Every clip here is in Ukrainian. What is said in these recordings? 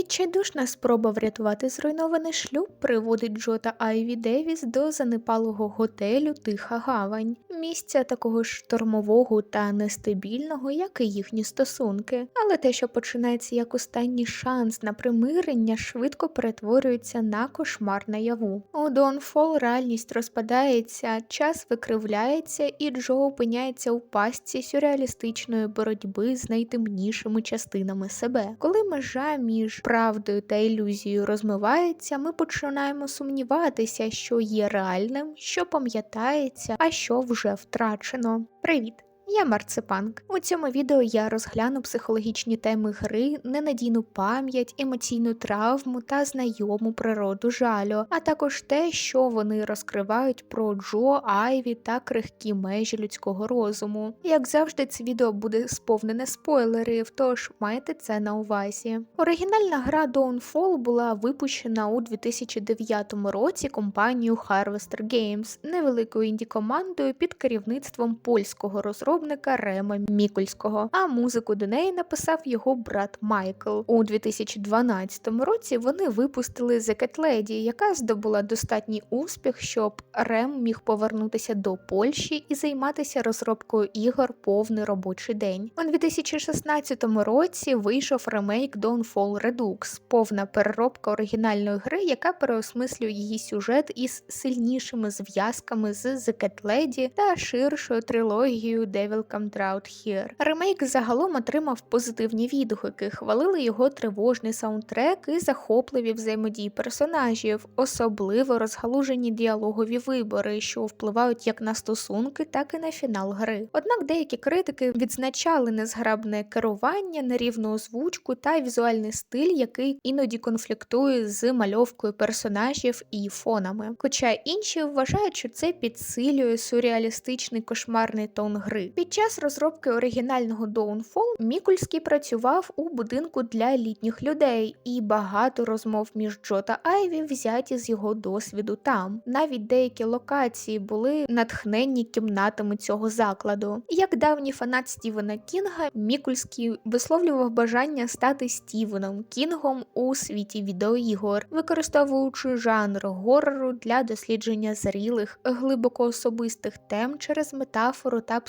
Відчайдушна спроба врятувати зруйнований шлюб приводить Джо та Айві Девіс до занепалого готелю Тиха Гавань, місця такого ж штормового та нестабільного, як і їхні стосунки. Але те, що починається як останній шанс на примирення, швидко перетворюється на кошмар наяву. У Dawnfall реальність розпадається, час викривляється, і Джо опиняється у пастці сюрреалістичної боротьби з найтемнішими частинами себе. Коли межа між правдою та ілюзією розмивається, ми починаємо сумніватися, що є реальним, що пам'ятається, а що вже втрачено. Привіт! Я Марципанк. У цьому відео я розгляну психологічні теми гри, ненадійну пам'ять, емоційну травму та знайому природу жалю, а також те, що вони розкривають про Джо, Айві та крихкі межі людського розуму. Як завжди, це відео буде сповнене спойлерів, тож майте це на увазі. Оригінальна гра Dawnfall була випущена у 2009 році компанією Harvester Games, невеликою інді-командою під керівництвом польського розробника Рема Мікольського, а музику до неї написав його брат Майкл. У 2012 році вони випустили The Cat Lady, яка здобула достатній успіх, щоб Рем міг повернутися до Польщі і займатися розробкою ігор повний робочий день. У 2016 році вийшов ремейк Dawnfall Redux, повна переробка оригінальної гри, яка переосмислює її сюжет із сильнішими зв'язками з The Cat Lady та ширшою трилогією Comes Out Here. Ремейк загалом отримав позитивні відгуки, хвалили його тривожний саундтрек і захопливі взаємодії персонажів, особливо розгалужені діалогові вибори, що впливають як на стосунки, так і на фінал гри. Однак деякі критики відзначали незграбне керування, нерівну озвучку та візуальний стиль, який іноді конфліктує з мальовкою персонажів і фонами. Хоча інші вважають, що це підсилює сюрреалістичний кошмарний тон гри. Під час розробки оригінального Dawnfall Мікульський працював у будинку для літніх людей, і багато розмов між Джо та Айві взяті з його досвіду там. Навіть деякі локації були натхненні кімнатами цього закладу. Як давній фанат Стівена Кінга, Мікульський висловлював бажання стати Стівеном Кінгом у світі відеоігор, використовуючи жанр горору для дослідження зрілих, глибоко особистих тем через метафору та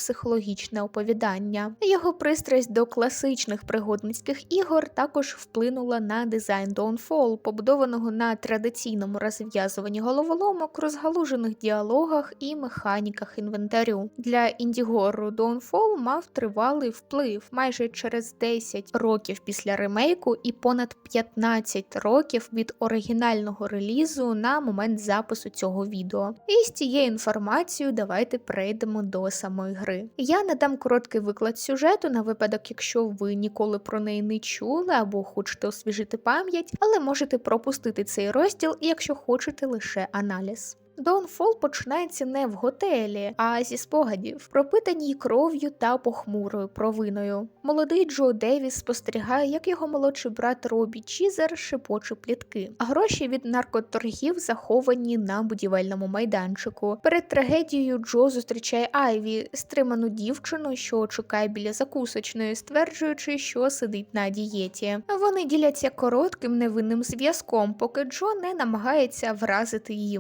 психологічне оповідання. Його пристрасть до класичних пригодницьких ігор також вплинула на дизайн Dawnfall, побудованого на традиційному розв'язуванні головоломок, розгалужених діалогах і механіках інвентарю. Для індігору Dawnfall мав тривалий вплив майже через 10 років після ремейку і понад 15 років від оригінального релізу на момент запису цього відео. І з цією інформацією давайте перейдемо до самої гри. Я надам короткий виклад сюжету на випадок, якщо ви ніколи про неї не чули або хочете освіжити пам'ять, але можете пропустити цей розділ, якщо хочете лише аналіз. Dawnfall починається не в готелі, а зі спогадів, пропитаній кров'ю та похмурою провиною. Молодий Джо Девіс спостерігає, як його молодший брат Робі Чізер шепоче плітки, а гроші від наркоторгів заховані на будівельному майданчику. Перед трагедією Джо зустрічає Айві, стриману дівчину, що чекає біля закусочної, стверджуючи, що сидить на дієті. Вони діляться коротким невинним зв'язком, поки Джо не намагається вразити її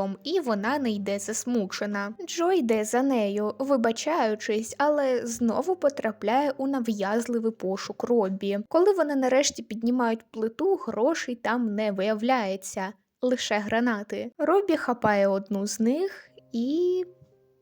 морозивом, і вона не йде засмучена. Джо йде за нею, вибачаючись, але знову потрапляє у нав'язливий пошук Робі. Коли вони нарешті піднімають плиту, грошей там не виявляється, лише гранати. Робі хапає одну з них і.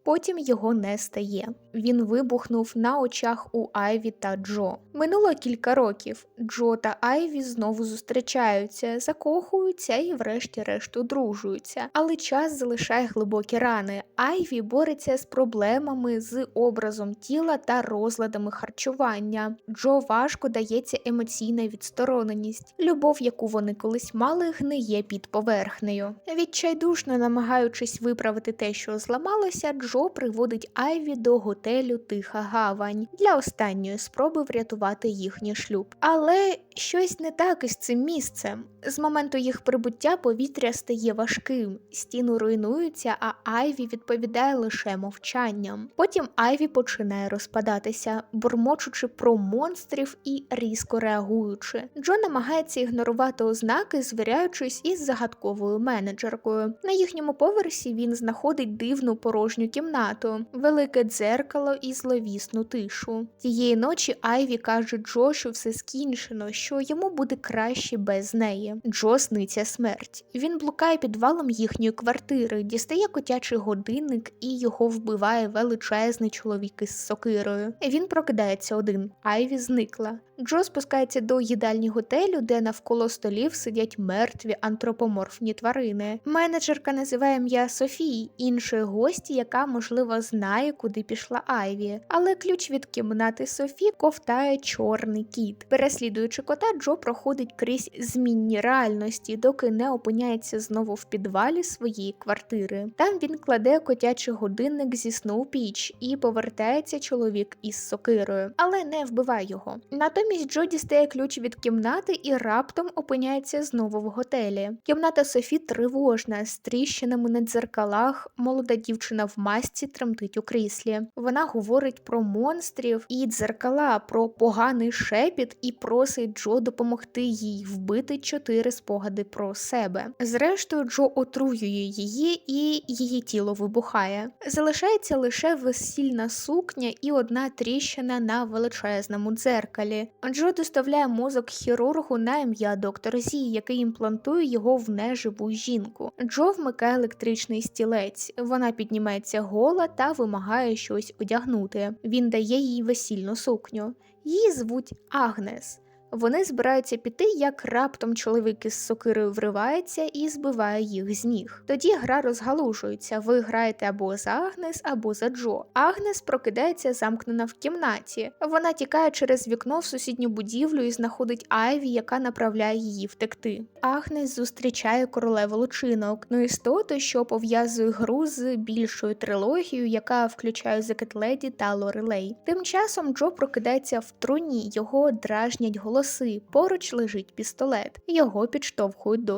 Потім його не стає. Він вибухнув на очах у Айві та Джо. Минуло кілька років. Джо та Айві знову зустрічаються, закохуються і, врешті-решт, одружуються. Але час залишає глибокі рани. Айві бореться з проблемами з образом тіла та розладами харчування. Джо важко дається емоційна відстороненість. Любов, яку вони колись мали, гниє під поверхнею. Відчайдушно намагаючись виправити те, що зламалося, Джо приводить Айві до готелю Тиха Гавань для останньої спроби врятувати їхній шлюб. Але щось не так із цим місцем. З моменту їх прибуття повітря стає важким, стіни руйнуються, а Айві відповідає лише мовчанням. Потім Айві починає розпадатися, бурмочучи про монстрів і різко реагуючи. Джо намагається ігнорувати ознаки, звіряючись із загадковою менеджеркою. На їхньому поверсі він знаходить дивну порожню кімнату, велике дзеркало і зловісну тишу. Тієї ночі Айві каже Джо, що все скінчено, що йому буде краще без неї. Джо сниться смерть. Він блукає підвалом їхньої квартири, дістає котячий годинник і його вбиває величезний чоловік із сокирою. Він прокидається один. Айві зникла. Джо спускається до їдальні готелю, де навколо столів сидять мертві антропоморфні тварини. Менеджерка називає ім'я Софії, іншої гості, яка, можливо, знає, куди пішла Айві. Але ключ від кімнати Софі ковтає чорний кіт. Переслідуючи кота, Джо проходить крізь змінні реальності, доки не опиняється знову в підвалі своєї квартири. Там він кладе котячий годинник зі сну піч і повертається чоловік із сокирою, але не вбиває його. Натомість Джо дістає ключ від кімнати і раптом опиняється знову в готелі. Кімната Софі тривожна, з тріщинами на дзеркалах. Молода дівчина в масці тремтить у кріслі. Вона говорить про монстрів і дзеркала, про поганий шепіт і просить Джо допомогти їй вбити чотири спогади про себе. Зрештою, Джо отруює її, і її тіло вибухає. Залишається лише весільна сукня і одна тріщина на величезному дзеркалі. Джо доставляє мозок хірургу на ім'я доктор Зі, який імплантує його в неживу жінку. Джо вмикає електричний стілець. Вона піднімається гола та вимагає щось одягнути. Він дає їй весільну сукню. Її звуть Агнес. Вони збираються піти, як раптом чоловік із сокирою вривається і збиває їх з ніг. Тоді гра розгалужується. Ви граєте або за Агнес, або за Джо. Агнес прокидається замкнена в кімнаті. Вона тікає через вікно в сусідню будівлю і знаходить Айві, яка направляє її втекти. Агнес зустрічає королеву лучинок, ну істоту, що пов'язує гру з більшою трилогією, яка включає Зекетледі та Лорелей. Тим часом Джо прокидається в труні, його дражнять голоси. Поруч лежить пістолет, його підштовхують до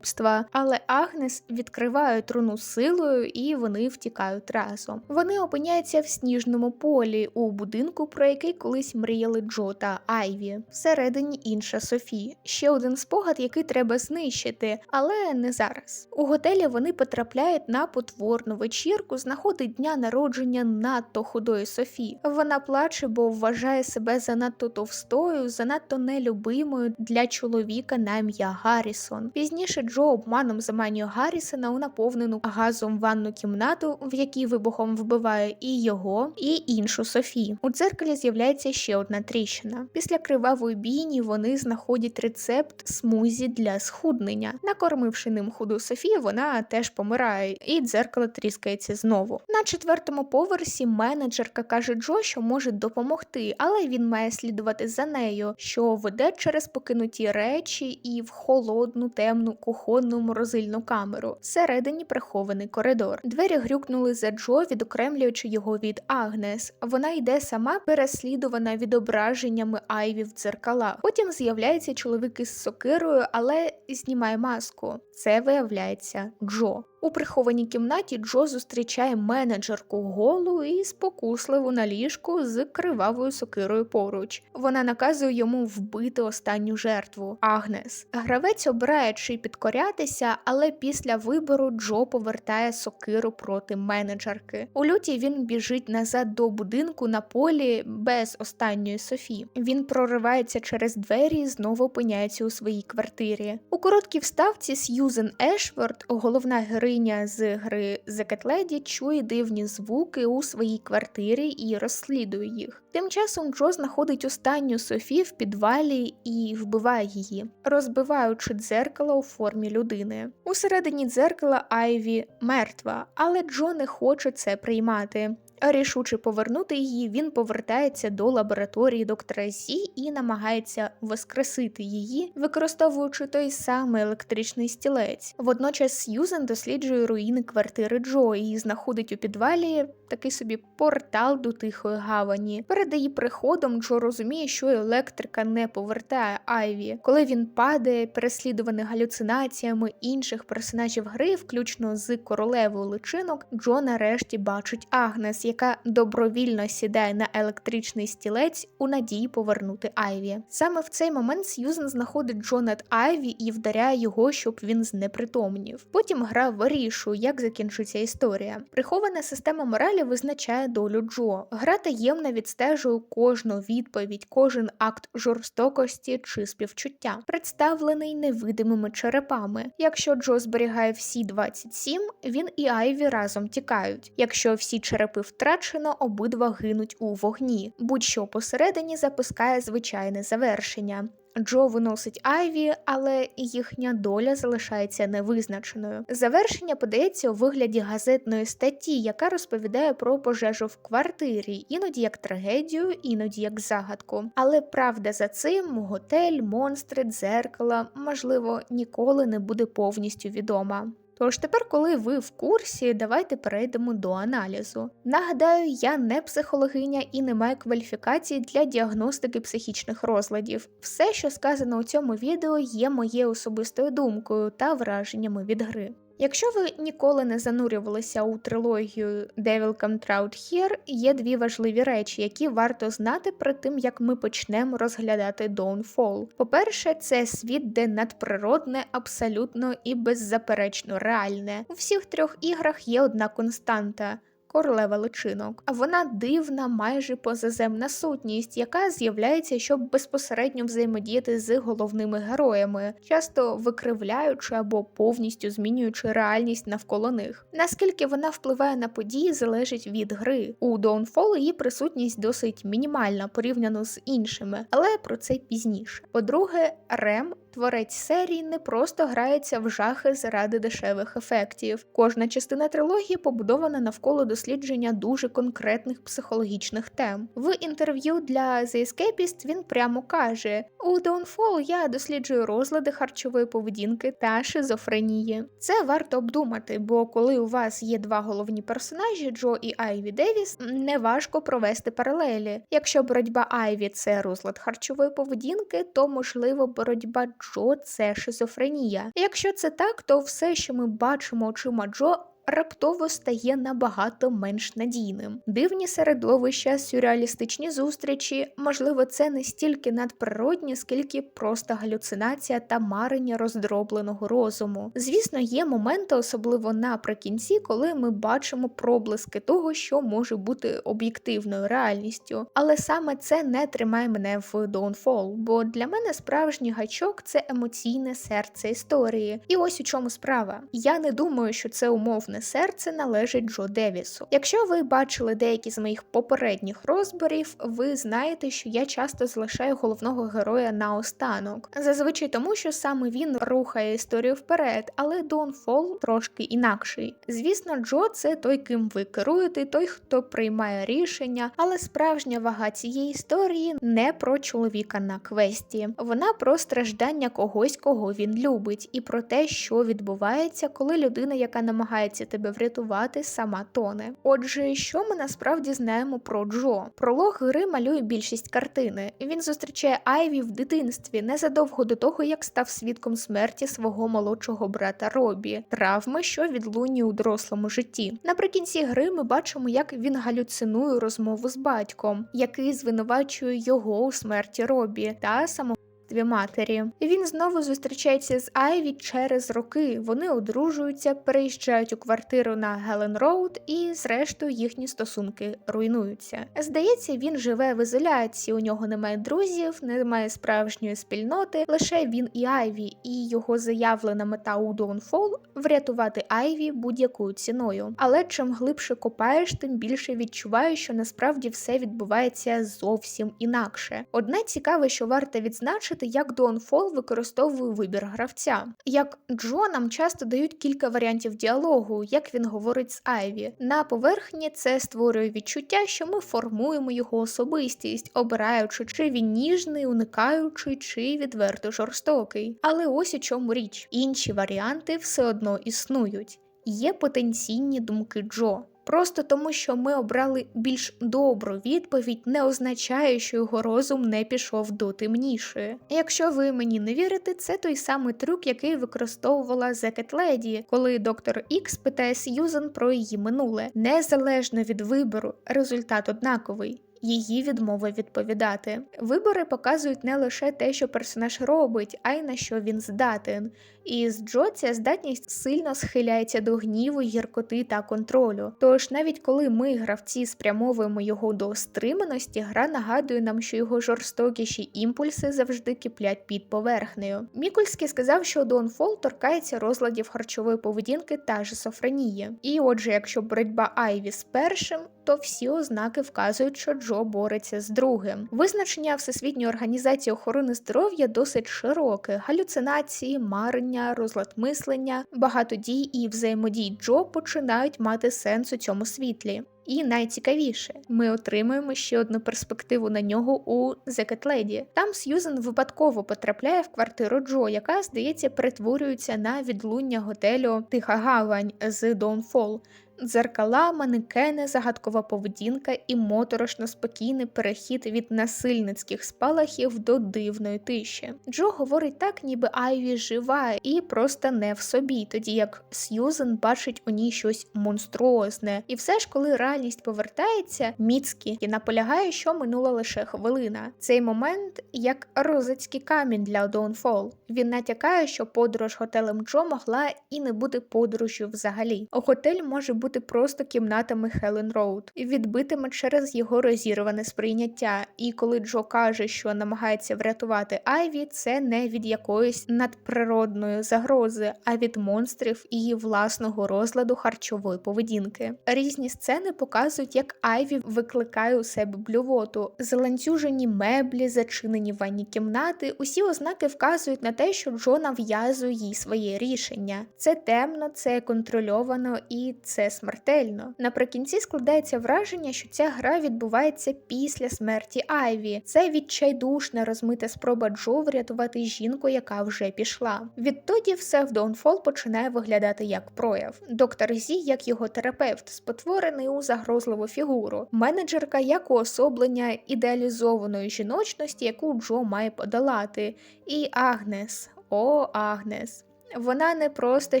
самогубства. Але Агнес відкриває труну силою і вони втікають разом. Вони опиняються в сніжному полі у будинку, про який колись мріяли Джо та Айві. Всередині інша Софі. Ще один спогад, який треба знищити, але не зараз. У готелі вони потрапляють на потворну вечірку з нагоди дня народження надто худої Софі. Вона плаче, бо вважає себе занадто товстою, занадто нелюбимою для чоловіка на ім'я Гаррісон. Пізніше Джо обманом заманює Гаррісона у наповнену газом ванну кімнату, в якій вибухом вбиває і його, і іншу Софі. У дзеркалі з'являється ще одна тріщина. Після кривавої бійні вони знаходять рецепт смузі для схуднення. Накормивши ним худу Софі, вона теж помирає, і дзеркало тріскається знову. На четвертому поверсі менеджерка каже Джо, що може допомогти, але він має слідувати за нею, що веде через покинуті речі і в холодну темну кухонну морозильну камеру. Всередині прихований коридор. Двері грюкнули за Джо, відокремлюючи його від Агнес. Вона йде сама переслідувана відображеннями Айві в дзеркалах. Потім з'являється чоловік із сокирою, але знімає маску. Це виявляється Джо. У прихованій кімнаті Джо зустрічає менеджерку голу і спокусливу на ліжку з кривавою сокирою поруч. Вона наказує йому вбити останню жертву Агнес. Гравець обирає чи підкорятися, але після вибору Джо повертає сокиру проти менеджерки. У люті він біжить назад до будинку на полі без останньої Софі. Він проривається через двері і знову опиняється у своїй квартирі. У короткій вставці Сьюзен Ешворд, головна героїня з гри Lady, чує дивні звуки у своїй квартирі і розслідує їх. Тим часом Джо знаходить останню Софі в підвалі і вбиває її, розбиваючи дзеркало у формі людини. Усередині дзеркала Айві мертва, але Джо не хоче це приймати. Рішуче повернути її, він повертається до лабораторії доктора Зі і намагається воскресити її, використовуючи той самий електричний стілець. Водночас Сьюзен досліджує руїни квартири Джо і знаходить у підвалі такий собі портал до тихої гавані. Перед її приходом Джо розуміє, що електрика не повертає Айві. Коли він падає, переслідуваний галюцинаціями інших персонажів гри, включно з королевою личинок, Джо нарешті бачить Агнес, яка добровільно сідає на електричний стілець у надії повернути Айві. Саме в цей момент Сьюзен знаходить Джо над Айві і вдаряє його, щоб він знепритомнів. Потім гра вирішує, як закінчиться історія. Прихована система моралі визначає долю Джо. Гра таємно відстежує кожну відповідь, кожен акт жорстокості чи співчуття, представлений невидимими черепами. Якщо Джо зберігає всі 27, він і Айві разом тікають. Якщо всі черепи втрачено, обидва гинуть у вогні. Будь-що посередині запускає звичайне завершення. Джо виносить Айві, але їхня доля залишається невизначеною. Завершення подається у вигляді газетної статті, яка розповідає про пожежу в квартирі, іноді як трагедію, іноді як загадку. Але правда за цим готель, монстри, дзеркала, можливо, ніколи не буде повністю відома. Тож тепер, коли ви в курсі, давайте перейдемо до аналізу. Нагадаю, я не психологиня і не маю кваліфікації для діагностики психічних розладів. Все, що сказано у цьому відео, є моєю особистою думкою та враженнями від гри. Якщо ви ніколи не занурювалися у трилогію Devil Come Trout Here, є дві важливі речі, які варто знати перед тим, як ми почнемо розглядати Dawnfall. По-перше, це світ, де надприродне абсолютно і беззаперечно реальне. У всіх трьох іграх є одна константа королева личинок. А вона дивна, майже позаземна сутність, яка з'являється, щоб безпосередньо взаємодіяти з головними героями, часто викривляючи або повністю змінюючи реальність навколо них. Наскільки вона впливає на події, залежить від гри. У Dawnfall її присутність досить мінімальна порівняно з іншими, але про це пізніше. По-друге, Рем Творець серії не просто грається в жахи заради дешевих ефектів. Кожна частина трилогії побудована навколо дослідження дуже конкретних психологічних тем. В інтерв'ю для The Escapist він прямо каже: у Dawnfall я досліджую розлади харчової поведінки та шизофренії. Це варто обдумати, бо коли у вас є два головні персонажі Джо і Айві Девіс, неважко провести паралелі. Якщо боротьба Айві це розлад харчової поведінки, то можливо боротьба Джо це шизофренія. Якщо це так, то все, що ми бачимо очима Джо, раптово стає набагато менш надійним. Дивні середовища, сюрреалістичні зустрічі, можливо, це не стільки надприродні, скільки просто галюцинація та марення роздробленого розуму. Звісно, є моменти, особливо наприкінці, коли ми бачимо проблиски того, що може бути об'єктивною реальністю. Але саме це не тримає мене в Dawnfall, бо для мене справжній гачок це емоційне серце історії. І ось у чому справа. Я не думаю, що це умовне холодне серце належить Джо Девісу. Якщо ви бачили деякі з моїх попередніх розборів, ви знаєте, що я часто залишаю головного героя на останок. Зазвичай тому, що саме він рухає історію вперед, але Dawnfall трошки інакший. Звісно, Джо це той, ким ви керуєте, той, хто приймає рішення, але справжня вага цієї історії не про чоловіка на квесті. Вона про страждання когось, кого він любить, і про те, що відбувається, коли людина, яка намагається тебе врятувати, сама тоне. Отже, що ми насправді знаємо про Джо? Пролог гри малює більшість картини. Він зустрічає Айві в дитинстві незадовго до того, як став свідком смерті свого молодшого брата Робі, травми, що відлунює у дорослому житті. Наприкінці гри ми бачимо, як він галюцинує розмову з батьком, який звинувачує його у смерті Робі та само вбивстві матері. Він знову зустрічається з Айві через роки. Вони одружуються, переїжджають у квартиру на Гелен Роуд, і, зрештою, їхні стосунки руйнуються. Здається, він живе в ізоляції. У нього немає друзів, немає справжньої спільноти. Лише він і Айві, і його заявлена мета у Dawnfall – врятувати Айві будь-якою ціною. Але чим глибше копаєш, тим більше відчуваєш, що насправді все відбувається зовсім інакше. Одне цікаве, що варто відзначити побачити, як Dawnfall використовує вибір гравця. Як Джо нам часто дають кілька варіантів діалогу, як він говорить з Айві. На поверхні це створює відчуття, що ми формуємо його особистість, обираючи, чи він ніжний, уникаючи, чи відверто жорстокий. Але ось у чому річ: інші варіанти все одно існують. Є потенційні думки Джо. Просто тому, що ми обрали більш добру відповідь, не означає, що його розум не пішов до темнішої. Якщо ви мені не вірите, це той самий трюк, який використовувала Зекет Леді, коли доктор Ікс питає Сьюзен про її минуле. Незалежно від вибору, результат однаковий. Її відмови відповідати. Вибори показують не лише те, що персонаж робить, а й на що він здатен. І з Джо ця здатність сильно схиляється до гніву, гіркоти та контролю. Тож навіть коли ми, гравці, спрямовуємо його до стриманості, гра нагадує нам, що його жорстокіші імпульси завжди киплять під поверхнею. Мікульський сказав, що Dawnfall торкається розладів харчової поведінки та шизофренії. І отже, якщо боротьба Айві з першим, то всі ознаки вказують, що Джо бореться з другим. Визначення Всесвітньої організації охорони здоров'я досить широке: галюцинації, марення, розлад мислення, багато дій і взаємодій Джо починають мати сенс у цьому світлі. І найцікавіше, ми отримуємо ще одну перспективу на нього у Зекет Леді. Там Сьюзен випадково потрапляє в квартиру Джо, яка, здається, перетворюється на відлуння готелю Тиха Гавань з Dawnfall. Дзеркала, манекени, загадкова поведінка і моторошно спокійний перехід від насильницьких спалахів до дивної тиші. Джо говорить так, ніби Айві жива і просто не в собі, тоді як Сьюзен бачить у ній щось монструозне. І все ж, коли реальність повертається, Міцкі і наполягає, що минула лише хвилина. Цей момент як розицький камінь для Dawnfall. Він натякає, що подорож готелем Джо могла і не бути подорожю взагалі. Готель може бути бути просто кімнатами Хелен Роуд і відбитими через його розірване сприйняття. І коли Джо каже, що намагається врятувати Айві, це не від якоїсь надприродної загрози, а від монстрів її власного розладу харчової поведінки. Різні сцени показують, як Айві викликає у себе блювоту, заланцюжені меблі, зачинені ванні кімнати. Усі ознаки вказують на те, що Джо нав'язує їй своє рішення. Це темно, це контрольовано і це смертельно. Наприкінці складається враження, що ця гра відбувається після смерті Айві. Це відчайдушна розмита спроба Джо врятувати жінку, яка вже пішла. Відтоді все в Dawnfall починає виглядати як прояв. Доктор Зі, як його терапевт, спотворений у загрозливу фігуру, менеджерка як уособлення ідеалізованої жіночності, яку Джо має подолати. І Агнес, о Агнес. Вона не просто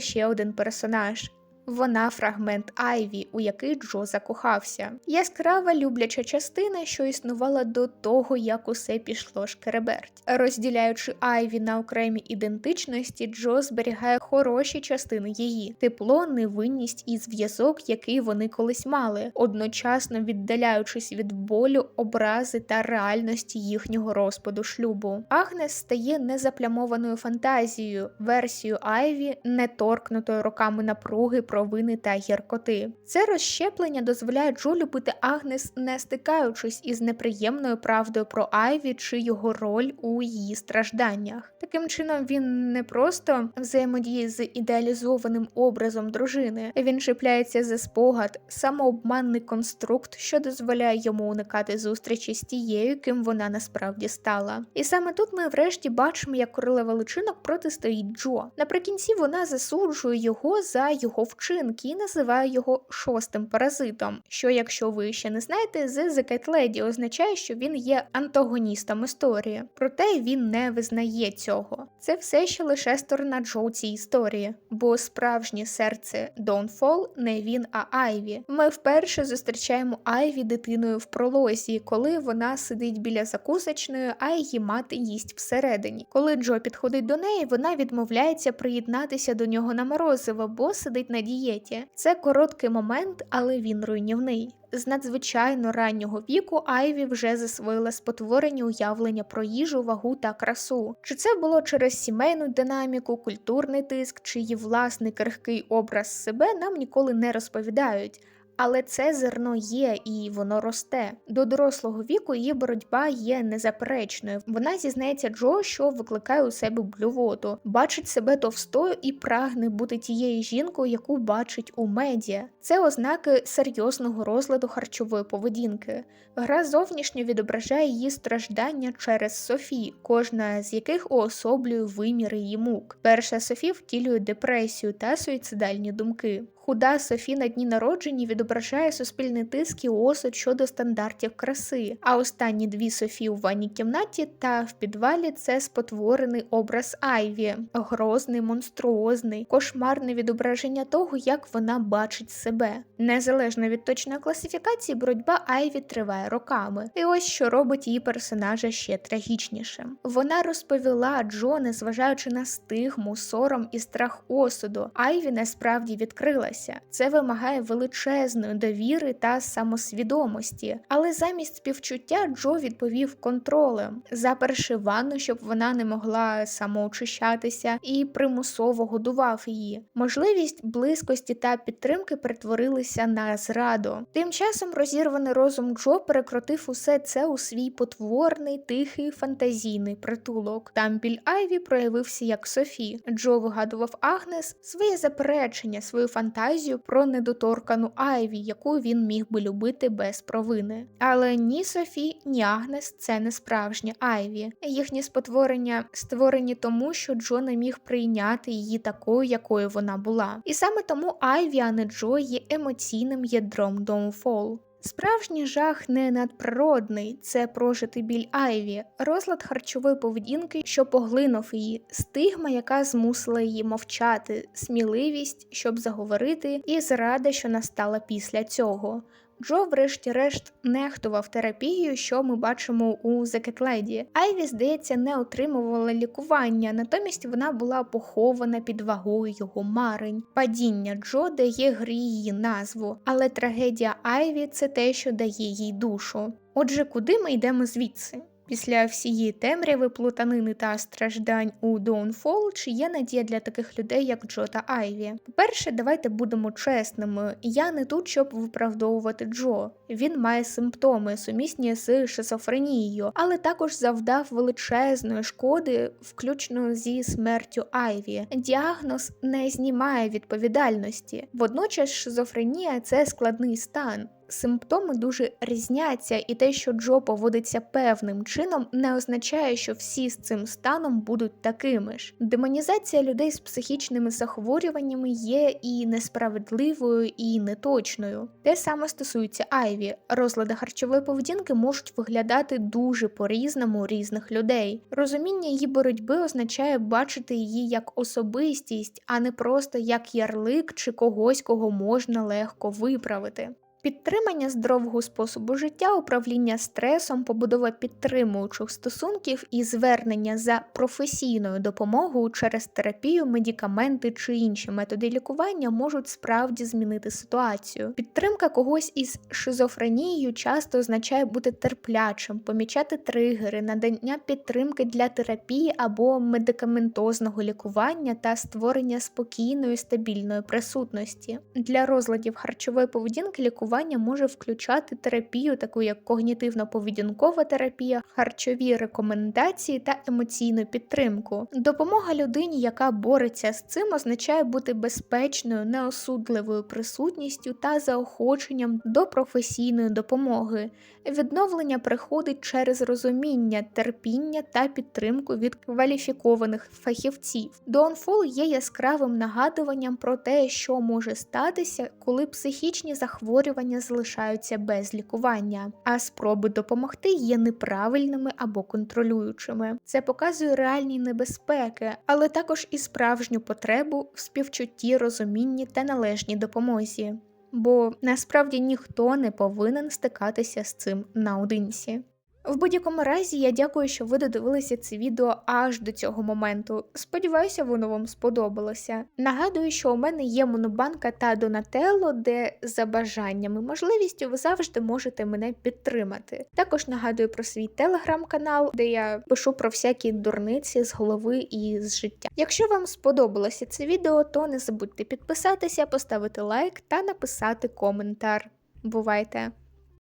ще один персонаж. Вона фрагмент Айві, у який Джо закохався. Яскрава любляча частина, що існувала до того, як усе пішло шкереберть. Розділяючи Айві на окремі ідентичності, Джо зберігає хороші частини її, тепло, невинність і зв'язок, який вони колись мали, одночасно віддаляючись від болю, образи та реальності їхнього розпаду шлюбу. Агнес стає незаплямованою фантазією, версією Айві, не торкнутою роками напруги провини та гіркоти. Це розщеплення дозволяє Джо любити Агнес, не стикаючись із неприємною правдою про Айві чи його роль у її стражданнях. Таким чином він не просто взаємодіє з ідеалізованим образом дружини, він чіпляється за спогад, самообманний конструкт, що дозволяє йому уникати зустрічі з тією, ким вона насправді стала. І саме тут ми врешті бачимо, як королева личинок протистоїть Джо. Наприкінці вона засуджує його за його вчинок вчинки і називає його шостим паразитом, що, якщо ви ще не знаєте, з Cat Lady означає, що він є антагоністом історії. Проте він не визнає цього. Це все ще лише сторона Джо цій історії, бо справжнє серце Dawnfall не він, а Айві. Ми вперше зустрічаємо Айві дитиною в пролозі, коли вона сидить біля закусочної, а її мати їсть всередині. Коли Джо підходить до неї, вона відмовляється приєднатися до нього на морозиво, бо сидить на дієті. Це короткий момент, але він руйнівний. З надзвичайно раннього віку Айві вже засвоїла спотворені уявлення про їжу, вагу та красу. Чи це було через сімейну динаміку, культурний тиск, чи її власний крихкий образ себе нам ніколи не розповідають. Але це зерно є і воно росте. До дорослого віку її боротьба є незаперечною. Вона зізнається Джо, що викликає у себе блювоту, бачить себе товстою і прагне бути тією жінкою, яку бачить у медіа. Це ознаки серйозного розладу харчової поведінки. Гра зовнішньо відображає її страждання через Софі, кожна з яких уособлює виміри її мук. Перша Софі втілює депресію та суїцидальні думки. Худа Софі на дні народження відображає суспільний тиск і осуд щодо стандартів краси. А останні дві Софі у ванній кімнаті та в підвалі це спотворений образ Айві, грозний, монструозний, кошмарне відображення того, як вона бачить себе. Незалежно від точної класифікації, боротьба Айві триває роками. І ось що робить її персонажа ще трагічнішим. Вона розповіла Джо, незважаючи на стигму, сором і страх осуду. Айві насправді відкрилась змінилася. Це вимагає величезної довіри та самосвідомості. Але замість співчуття Джо відповів контролем, заперши ванну, щоб вона не могла самоочищатися, і примусово годував її. Можливість близькості та підтримки перетворилися на зраду. Тим часом розірваний розум Джо перекрутив усе це у свій потворний, тихий, фантазійний притулок. Там біль Айві проявився як Софі. Джо вигадував Агнес своє заперечення, свою фантазію фантазію про недоторкану Айві, яку він міг би любити без провини. Але ні Софі, ні Агнес це не справжня Айві. Їхні спотворення створені тому, що Джо не міг прийняти її такою, якою вона була. І саме тому Айві, а не Джо є емоційним ядром Downfall. Справжній жах не надприродний, це прожитий біль Айві, розлад харчової поведінки, що поглинув її, стигма, яка змусила її мовчати, сміливість, щоб заговорити, і зрада, що настала після цього. Джо, врешті-решт, нехтував терапію, що ми бачимо у Зекетледі. Айві, здається, не отримувала лікування, натомість вона була похована під вагою його марень. Падіння Джо дає грі її назву, але трагедія Айві це те, що дає їй душу. Отже, куди ми йдемо звідси? Після всієї темряви, плутанини та страждань у Dawnfall, чи є надія для таких людей, як Джо та Айві? По-перше, давайте будемо чесними. Я не тут, щоб виправдовувати Джо. Він має симптоми, сумісні з шизофренією, але також завдав величезної шкоди, включно зі смертю Айві. Діагноз не знімає відповідальності. Водночас шизофренія це складний стан. Симптоми дуже різняться, і те, що Джо поводиться певним чином, не означає, що всі з цим станом будуть такими ж. Демонізація людей з психічними захворюваннями є і несправедливою, і неточною. Те саме стосується Айві. Розлади харчової поведінки можуть виглядати дуже по-різному різних людей. Розуміння її боротьби означає бачити її як особистість, а не просто як ярлик чи когось, кого можна легко виправити. Підтримання здорового способу життя, управління стресом, побудова підтримуючих стосунків і звернення за професійною допомогою через терапію, медикаменти чи інші методи лікування можуть справді змінити ситуацію. Підтримка когось із шизофренією часто означає бути терплячим, помічати тригери, надання підтримки для терапії або медикаментозного лікування та створення спокійної стабільної присутності. Для розладів харчової поведінки лікування лікування може включати терапію, таку як когнітивно-поведінкова терапія, харчові рекомендації та емоційну підтримку. Допомога людині, яка бореться з цим, означає бути безпечною, неосудливою присутністю та заохоченням до професійної допомоги. Відновлення приходить через розуміння, терпіння та підтримку від кваліфікованих фахівців. Донфол є яскравим нагадуванням про те, що може статися, коли психічні захворювання захворювання залишаються без лікування, а спроби допомогти є неправильними або контролюючими. Це показує реальні небезпеки, але також і справжню потребу в співчутті, розумінні та належній допомозі. Бо насправді ніхто не повинен стикатися з цим наодинці. В будь-якому разі, я дякую, що ви додивилися це відео аж до цього моменту. Сподіваюся, воно вам сподобалося. Нагадую, що у мене є монобанка та Донателло, де за бажанням і можливістю ви завжди можете мене підтримати. Також нагадую про свій телеграм-канал, де я пишу про всякі дурниці з голови і з життя. Якщо вам сподобалося це відео, то не забудьте підписатися, поставити лайк та написати коментар. Бувайте!